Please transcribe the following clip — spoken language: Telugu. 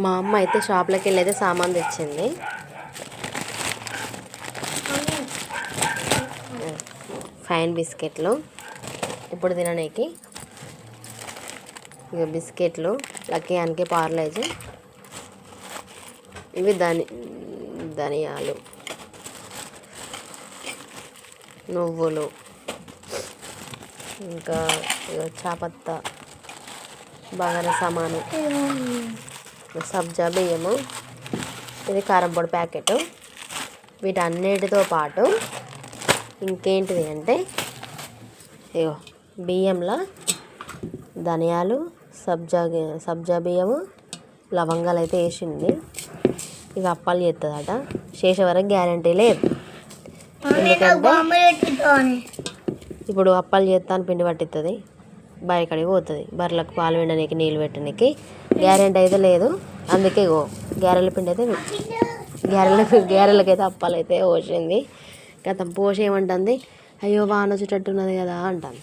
మా అమ్మ అయితే షాప్లోకి వెళ్ళి అయితే సామాన్ తెచ్చింది. ఫైన్ బిస్కెట్లు. ఇప్పుడు తిననీకి. ఇక బిస్కెట్లు లక్కీ అనికే పార్లేజ్. ఇవి ధని ధనియాలు. నువ్వులు. ఇంకా ఇగ చాపత్త. బాగా సామాను. సబ్జా బియ్యము ఇది కారం పొడి ప్యాకెట్ వీటన్నిటితో పాటు ఇంకేంటిది అంటే ఇగో బియ్యంలో ధనియాలు సబ్జా సబ్జా బియ్యము లవంగాలు అయితే వేసింది. ఇక అప్పాలు చేస్తుందట చేసే వరకు గ్యారంటీ లేదు. ఎందుకంటే ఇప్పుడు అప్పాలు చేస్తాను పిండి పట్టిస్తుంది బావి పోతుంది. బర్రెలకు పాలు పిండడానికి నీళ్ళు పెట్టడానికి గ్యారెంటీ అయితే లేదు. అందుకే గో గ్యారెల పిండి అయితే గ్యారెల గ్యారెలకైతే అప్పాలైతే పోసింది. గతం పోసేమంటుంది అయ్యో వాన వచ్చేటట్టున్నది కదా అంటుంది.